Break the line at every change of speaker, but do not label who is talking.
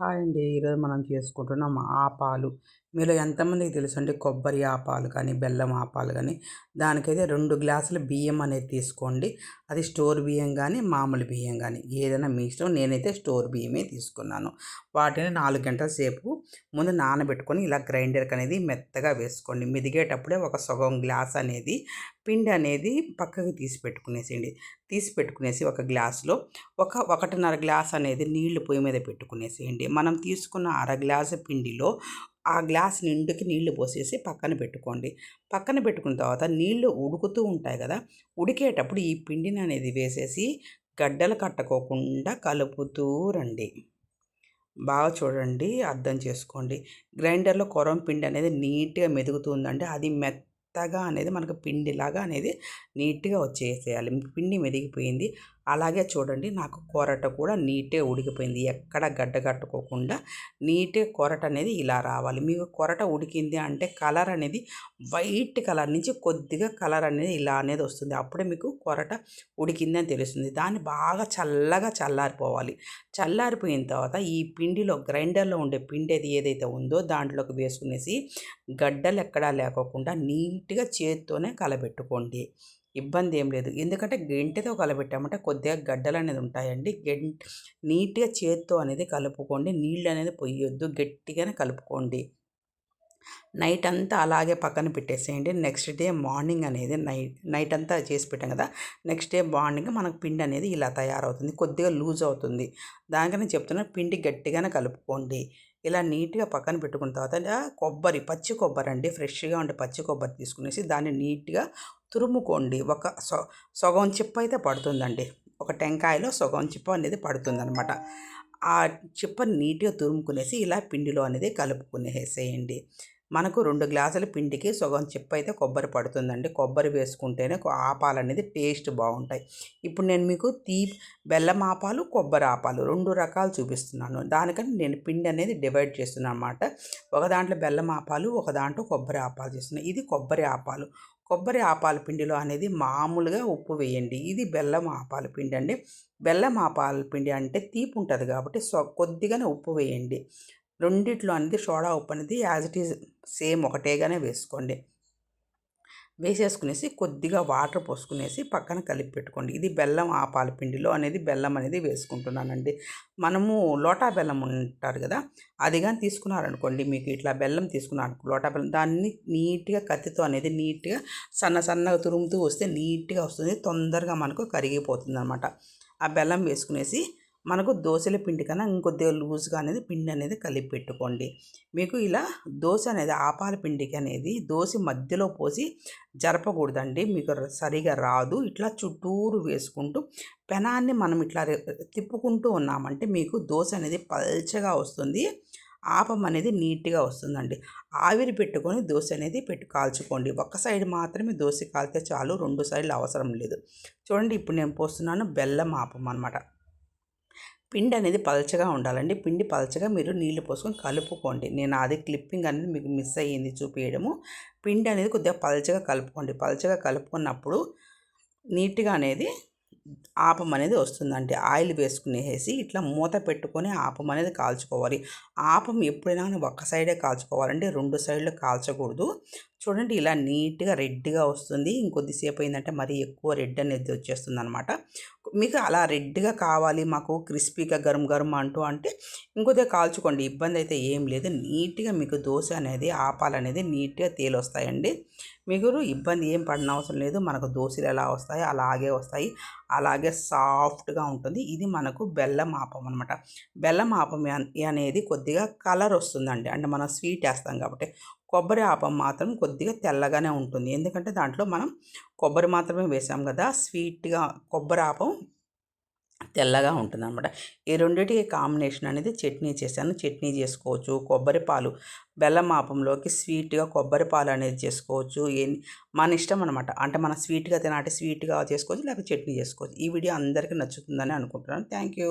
Hi అండి ఈరోజు మనం చేసుకుంటున్నాం ఆపాలు మీలో ఎంతమందికి తెలుసు? అండి కొబ్బరి ఆపాలు కానీ బెల్లం ఆపాలు కానీ దానికైతే రెండు గ్లాసుల బియ్యం అనేది తీసుకోండి. అది స్టోర్ బియ్యం కానీ మామూలు బియ్యం కానీ ఏదైనా మీ ఇష్టం. నేనైతే స్టోర్ బియ్యమే తీసుకున్నాను. వాటిని నాలుగు గంటల సేపు ముందు నానబెట్టుకొని ఇలా గ్రైండర్కి అనేది మెత్తగా వేసుకోండి. మెదిగేటప్పుడే ఒక సగం గ్లాస్ అనేది పిండి అనేది పక్కకి తీసి పెట్టుకునేసేయండి. తీసి పెట్టుకునేసి ఒక గ్లాసులో ఒక ఒకటిన్నర గ్లాస్ అనేది నీళ్ళు పొయ్యి మీద పెట్టుకునేసేయండి. మనం తీసుకున్న అర గ్లాసు పిండిలో ఆ గ్లాస్ నిండుకి నీళ్ళు పోసేసి పక్కన పెట్టుకోండి. పక్కన పెట్టుకున్న తర్వాత నీళ్ళు ఉడుకుతూ ఉంటాయి కదా ఉడికేటప్పుడు ఈ పిండిని అనేది వేసేసి గడ్డలు కట్టుకోకుండా కలుపుతూ రండి. బాగా చూడండి అర్థం చేసుకోండి. గ్రైండర్లో కొరం పిండి అనేది నీట్గా మెదుగుతుందండి అది మెత్తగా అనేది మనకు పిండిలాగా అనేది నీట్గా వచ్చేసేయాలి. పిండి మెదిగిపోయింది. అలాగే చూడండి నాకు కొరట కూడా నీటే ఉడికిపోయింది. ఎక్కడ గడ్డ కట్టుకోకుండా నీట్గా కొరట అనేది ఇలా రావాలి. మీకు కొరట ఉడికింది అంటే కలర్ అనేది వైట్ కలర్ నుంచి కొద్దిగా కలర్ అనేది ఇలా అనేది వస్తుంది. అప్పుడే మీకు కొరట ఉడికింది అని తెలుస్తుంది. దాన్ని బాగా చల్లగా చల్లారిపోవాలి. చల్లారిపోయిన తర్వాత ఈ పిండిలో గ్రైండర్లో ఉండే పిండి అది ఏదైతే ఉందో దాంట్లోకి వేసుకునేసి గడ్డలు ఎక్కడా లేకోకుండా నీట్గా చేత్తోనే కలబెట్టుకోండి. ఇబ్బంది ఏం లేదు. ఎందుకంటే గెంటితో కలపెట్టామంటే కొద్దిగా గడ్డలు అనేది ఉంటాయండి. గెంట్ నీట్గా చేత్తో అనేది కలుపుకోండి. నీళ్ళు అనేది పొయ్యొద్దు. గట్టిగానే కలుపుకోండి. నైట్ అంతా అలాగే పక్కన పెట్టేసేయండి. నెక్స్ట్ డే మార్నింగ్ అనేది నైట్ నైట్ అంతా చేసి పెట్టాం కదా! నెక్స్ట్ డే మార్నింగ్ మనకు పిండి అనేది ఇలా తయారవుతుంది. కొద్దిగా లూజ్ అవుతుంది. దానికని చెప్తున్నా పిండి గట్టిగానే కలుపుకోండి. ఇలా నీట్గా పక్కన పెట్టుకున్న తర్వాత కొబ్బరి పచ్చి కొబ్బరి అండి ఫ్రెష్గా ఉండే పచ్చి కొబ్బరి తీసుకునేసి దాన్ని నీట్గా తురుముకోండి. ఒక సగం చిప్ప అయితే పడుతుందండి. ఒక టెంకాయలో సగం చిప్ప అనేది పడుతుందనమాట ఆ చిప్ప నీట్గా తురుముకునేసి ఇలా పిండిలో అనేది కలుపుకునేసేయండి. మనకు రెండు గ్లాసుల పిండికి సగం చిప్ప అయితే కొబ్బరి పడుతుందండి. కొబ్బరి వేసుకుంటేనే ఆపాలు అనేది టేస్ట్ బాగుంటాయి. ఇప్పుడు నేను మీకు తీ బెల్లం ఆపాలు కొబ్బరి ఆపాలు రెండు రకాలు చూపిస్తున్నాను. దానికని నేను పిండి అనేది డివైడ్ చేస్తున్నాను అనమాట ఒక దాంట్లో బెల్లం ఆపాలు ఒక దాంట్లో కొబ్బరి ఆపాలు చేస్తున్నాను. ఇది కొబ్బరి ఆపాలు. కొబ్బరి ఆపాల పిండిలో అనేది మామూలుగా ఉప్పు వేయండి. ఇది బెల్లం ఆపాల పిండి అండి. బెల్లం ఆపాల పిండి అంటే తీపి ఉంటుంది కాబట్టి సో కొద్దిగానే ఉప్పు వేయండి. రెండిట్లో అనేది సోడా ఉప్పు అనేది యాజ్ ఇట్ ఈజ్ సేమ్ ఒకటేగానే వేసుకోండి. వేసేసుకునేసి కొద్దిగా వాటర్ పోసుకునేసి పక్కన కలిపి పెట్టుకోండి. ఇది బెల్లం ఆ పిండిలో అనేది బెల్లం అనేది వేసుకుంటున్నానండి. మనము లోటా బెల్లం ఉంటారు కదా అది కానీ తీసుకున్నారనుకోండి మీకు ఇట్లా బెల్లం తీసుకున్నారు లోటా బెల్లం దాన్ని నీట్గా కత్తితో అనేది నీట్గా సన్న సన్నగా తురుముతూ వస్తే నీట్గా వస్తుంది తొందరగా మనకు కరిగిపోతుంది అనమాట ఆ బెల్లం వేసుకునేసి మనకు దోశల పిండి కన్నా ఇంకొద్దిగా లూజ్గా అనేది పిండి అనేది కలిపి పెట్టుకోండి. మీకు ఇలా దోశ అనేది ఆపాల పిండికి అనేది దోశ మధ్యలో పోసి జరపకూడదండి. మీకు సరిగా రాదు. ఇట్లా చుట్టూరు వేసుకుంటూ పెనాన్ని మనం ఇట్లా తిప్పుకుంటూ ఉన్నామంటే మీకు దోశ అనేది పల్చగా వస్తుంది. ఆపం అనేది నీట్గా వస్తుందండి. ఆవిరి పెట్టుకొని దోశ అనేది పెట్టు కాల్చుకోండి. ఒక సైడ్ మాత్రమే దోశ కాలితే చాలు రెండు సైడ్లు అవసరం లేదు. చూడండి ఇప్పుడు నేను పోస్తున్నాను బెల్లం ఆపం అనమాట పిండి అనేది పలచగా ఉండాలండి. పిండి పలచగా మీరు నీళ్ళు పోసుకొని కలుపుకోండి. నేను అది క్లిప్పింగ్ అనేది మీకు మిస్ అయ్యింది చూపించడము పిండి అనేది కొద్దిగా పలచగా కలుపుకోండి. పలచగా కలుపుకున్నప్పుడు నీట్గా అనేది ఆపం అనేది వస్తుందండి ఆయిల్ వేసుకునేసి ఇట్లా మూత పెట్టుకొని ఆపం అనేది కాల్చుకోవాలి. ఆపం ఎప్పుడైనా ఒక్క సైడే కాల్చుకోవాలంటే రెండు సైడ్లు కాల్చకూడదు. చూడండి ఇలా నీట్గా రెడ్గా వస్తుంది. ఇంకొద్దిసేపు అయిందంటే మరీ ఎక్కువ రెడ్ అనేది వచ్చేస్తుంది అనమాట మీకు అలా రెడ్గా కావాలి మాకు క్రిస్పీగా గరం గరం అంటూ అంటే ఇంకొద్దిగా కాల్చుకోండి ఇబ్బంది అయితే ఏం లేదు. నీట్గా మీకు దోశ అనేది ఆపాలనేది నీట్గా తేలొస్తాయండి. మీకు ఇబ్బంది ఏం పడిన అవసరం లేదు. మనకు దోశలు ఎలా వస్తాయి అలాగే వస్తాయి. అలాగే సాఫ్ట్గా ఉంటుంది. ఇది మనకు బెల్లం ఆపం అనమాట బెల్లం ఆపం అనేది కొద్దిగా కలర్ వస్తుందండి. అంటే మనం స్వీట్ వేస్తాం కాబట్టి. కొబ్బరి ఆపం మాత్రం కొద్దిగా తెల్లగానే ఉంటుంది. ఎందుకంటే దాంట్లో మనం కొబ్బరి మాత్రమే వేసాం కదా స్వీట్గా కొబ్బరి ఆపం తెల్లగా ఉంటుంది అనమాట ఈ రెండింటికి కాంబినేషన్ అనేది చట్నీ చేశాను. చట్నీ చేసుకోవచ్చు కొబ్బరి పాలు బెల్లం ఆపంలోకి స్వీట్గా కొబ్బరి పాలు అనేది చేసుకోవచ్చు. మన ఇష్టం అనమాట అంటే మనం స్వీట్గా తినాలంటే స్వీట్గా చేసుకోవచ్చు లేకపోతే చట్నీ చేసుకోవచ్చు. ఈ వీడియో అందరికీ నచ్చుతుందని అనుకుంటున్నాను. Thank you